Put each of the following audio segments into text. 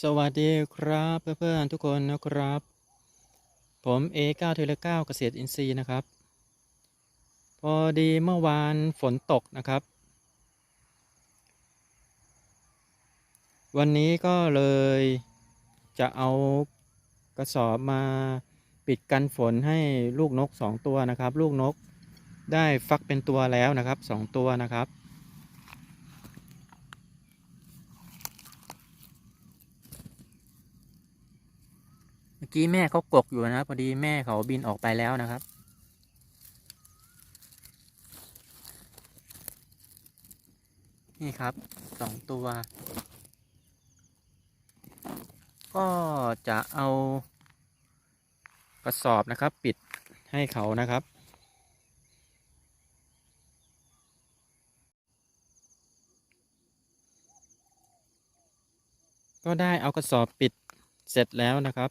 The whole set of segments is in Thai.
สวัสดีครับเพื่อนๆทุกคนนะครับ ผมเอก้าเทเลก้าเกษตรอินทรีย์นะครับ พอดีเมื่อวานฝนตกนะครับ วันนี้ก็เลยจะเอากระสอบมาปิดกันฝนให้ลูกนกสองตัวนะครับ ลูกนกได้ฟักเป็นตัวแล้วนะครับสองตัวนะครับ เมื่อ กี้แม่เขากกอยู่นะพอดีแม่เขาบินออกไปแล้วนะครับ นี่ครับสองตัว ก็จะเอากระสอบนะครับ ปิดให้เขานะครับก็ได้เอากระสอบปิดเสร็จแล้วนะครับ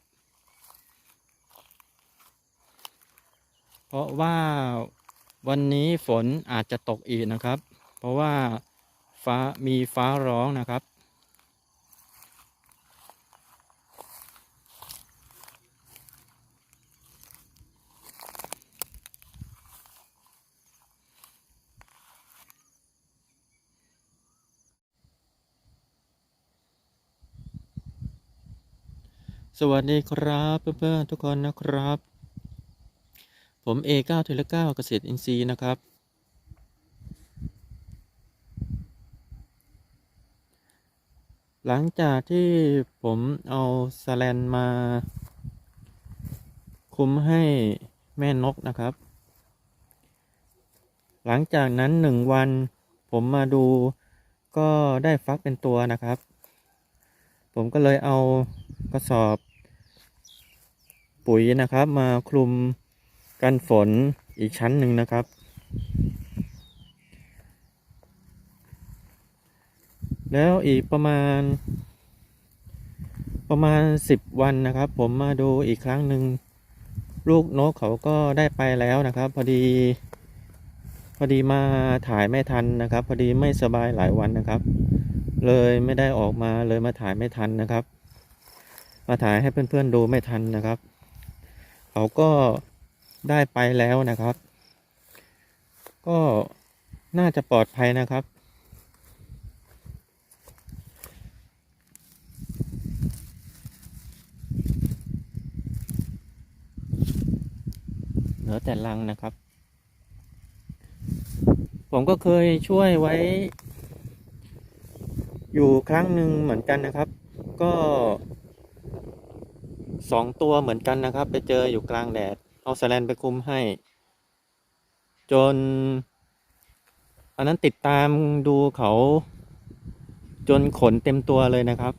เพราะว่าวันนี้ฝนอาจจะตกอีกนะครับ เพราะว่าฟ้ามีฟ้าร้องนะครับ สวัสดีครับเพื่อนๆทุกคนนะครับ ผมเอก้าเทเลก้าเกษตรอินทรีย์นะครับ หลังจากที่ผมเอาสแลนมา คุมให้แม่นกนะครับ หลังจากนั้นหนึ่งวัน ผมมาดูก็ได้ฟักเป็นตัวนะครับ ผมก็เลยเอากระสอบ ปุ๋ยนะครับมาคลุม กันฝนอีกชั้นหนึ่งนะครับ แล้วอีกประมาณ ประมาณสิบวันนะครับ ผมมาดูอีกครั้งหนึ่งลูกนกเขาก็ได้ไปแล้วนะครับ พอดี พอดีมาถ่ายไม่ทันนะครับ พอดีไม่สบายหลายวันนะครับ เลยไม่ได้ออกมาเลยมาถ่ายไม่ทันนะครับ มาถ่ายให้เพื่อนๆดูไม่ทันนะครับ เขาก็ ได้ไปแล้วนะครับ ก็น่าจะปลอดภัยนะครับเหลือแต่รังนะครับ ผมก็เคยช่วยไว้ อยู่ครั้งหนึ่งเหมือนกันนะครับ ก็สองตัวเหมือนกันนะครับ ไปเจออยู่กลางแดด เอาสแลนไปคุมให้ จน อันนั้นติดตามดูเขาจนขนเต็มตัวเลยนะครับ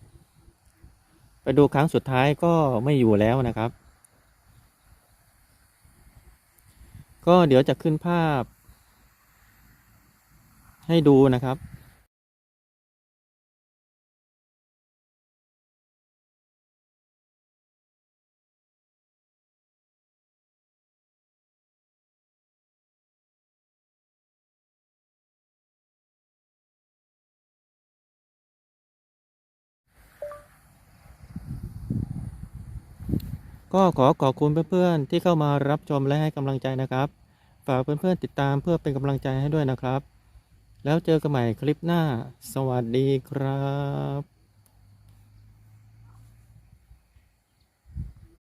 ไปดูครั้งสุดท้ายก็ไม่อยู่แล้วนะครับ ก็เดี๋ยวจะขึ้นภาพ ให้ดูนะครับ ก็ขอขอบคุณเพื่อนๆที่เข้ามารับชมและให้กำลังใจนะครับ ฝากเพื่อนๆติดตามเพื่อเป็นกำลังใจให้ด้วยนะครับ แล้วเจอกันใหม่คลิปหน้า สวัสดีครับ